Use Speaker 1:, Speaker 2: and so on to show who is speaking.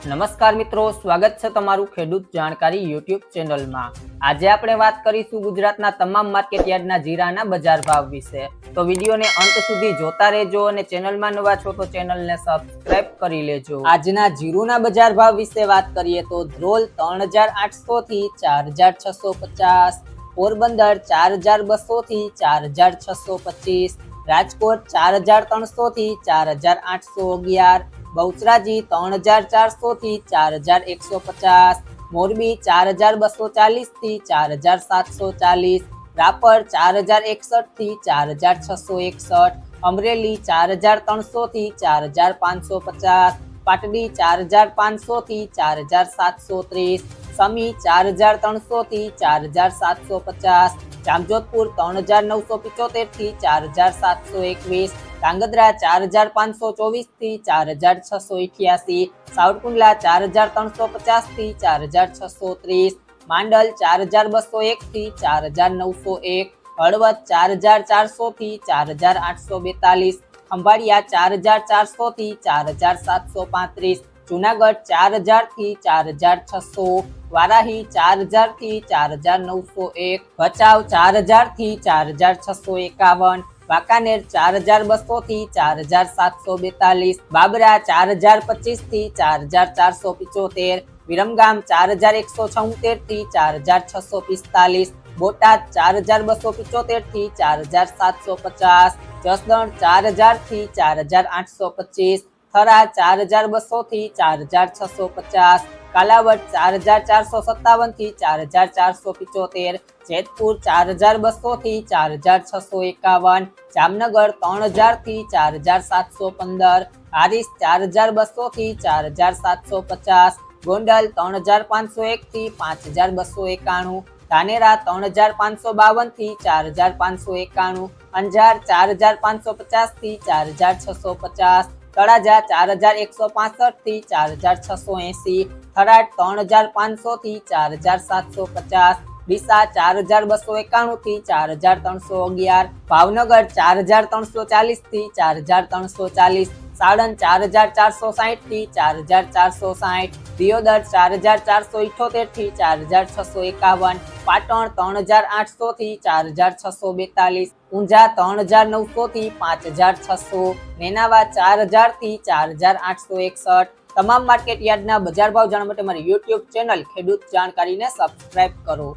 Speaker 1: નમસ્કાર મિત્રો, સ્વાગત છે તમારું ખેડૂત જાણકારી યુટ્યુબ ચેનલમાં. આજે આપણે વાત કરીશું ગુજરાતના તમામ માર્કેટ યાર્ડના જીરાના બજાર ભાવ વિશે. તો વિડીયોને અંત સુધી જોતા રહેજો અને ચેનલમાં નવા છો તો ચેનલને સબસ્ક્રાઇબ કરી લેજો. આજના જીરુના બજાર ભાવ વિશે વાત કરીએ તો ધ્રોલ ત્રણ હજાર આઠસો થી ચાર હજાર છસો પચાસ પોરબંદર ચાર હજાર બસો થી ચાર હજાર છસો પચીસ રાજકોટ ચાર હજાર ત્રણસો થી ચાર હજાર આઠસો અગિયાર બહુચરાજી ત્રણ હજાર ચારસો થી ચાર હજાર એકસો પચાસ મોરબી ચાર હજાર બસો ચાલીસથી ચાર હજાર સાતસો ચાલીસ રાપર ચાર હજાર એકસઠથી ચાર હજાર છસો એકસઠ અમરેલી ચાર હજાર ત્રણસો થી ચાર હજાર પાંચસો પચાસ પાટડી ચાર હજાર પાંચસો થી ચાર હજાર સાતસો ત્રીસ સમી ચાર હજાર ત્રણસો થી ચાર હજાર સાતસો પચાસ જામજોધપુર ત્રણ હજાર નવસો પિચોતેરથી ચાર હજાર સાતસો એકવીસ ધાંગધ્રા ચાર હજાર પાંચસો ચોવીસથી ચાર હજાર છસો ઇઠ્યાસી સાવરકુંડલા ચાર હજાર ત્રણસો પચાસથી ચાર હજાર છસો ત્રીસ માંડલ ચાર હજાર બસો એક થી ચાર હજાર નવસો એક હળવદ ચાર હજાર ચારસો થી ચાર હજાર આઠસો બેતાલીસ ખંભાળિયા ચાર હજાર ચારસો થી ચાર હજાર સાતસો પાંત્રીસ જુનાગઢ ચાર હજારથી ચાર હજાર છસો વારાહી ચાર હજારથી ચાર હજાર નવસો એક ભચાઉ ચાર હજારથી ચાર હજાર છસો એકાવન વાંકાનેર ચાર હજાર બસો થી ચાર હજાર સાતસો બેતાલીસ બાબરા ચાર હજાર પચીસથી ચાર હજાર ચારસો પિચોતેર વિરમગામ ચાર હજાર એકસો છોતેરથી ચાર હજાર છસો પિસ્તાલીસ બોટાદ ચાર હજાર બસો પિચોતેરથી ચાર હજાર સાતસો પચાસ જસદણ ચાર હજારથી ચાર હજાર આઠસો પચીસ થરા ચાર હજાર બસો થી ચાર હજાર છસો પચાસ કાલાવડ ચાર હજાર ચારસો સત્તાવનથી ચાર હજાર ચારસો પિચોતેર જેતપુર ચાર હજાર બસો થી ચાર હજાર છસો એકાવન જામનગર ત્રણ હજારથી ચાર હજાર સાતસો પંદર હારીસ ચાર હજાર બસો થી ચાર હજાર સાતસો પચાસ ગોંડલ ત્રણ હજાર પાંચસો એક થી પાંચ હજાર બસો એકાણું ધાનેરા ત્રણ હજાર પાંચસો બાવનથી ચાર હજાર પાંચસો એકાણું અંજાર ચાર હજાર પાંચસો પચાસથી ચાર હજાર છસો પચાસ તળાજા ચાર હજાર એકસો પાસઠથી ચાર હજાર છસો એસી થરાદ ત્રણ હજાર પાંચસો થી ચાર હજાર સાતસો પચાસ ડીસા ચાર હજાર બસો એકાણું થી ચાર હજાર ત્રણસો અગિયાર ભાવનગર ચાર હજાર ત્રણસો ચાલીસથી ચાર હજાર ત્રણસો ચાલીસ સાણંદ ચાર હજાર ચારસો સાહીઠથી ચાર હજાર ચારસો સાહીઠ દિયોદર ચાર હજાર ચારસો ઇઠોતેરથી ચાર હજાર છસો એકાવન પાટણ ત્રણ હજાર આઠસો થી ચાર હજાર છસો બેતાલીસ ઊંઝા ત્રણ હજાર નવસો થી પાંચ હજાર છસો, મેનાવા ચાર હજારથી ચાર હજાર આઠસો એકસઠ. તમામ માર્કેટ યાર્ડના બજાર ભાવ જાણવા માટે મારી યુટ્યુબ ચેનલ ખેડૂત જાણકારીને સબસ્ક્રાઇબ કરો.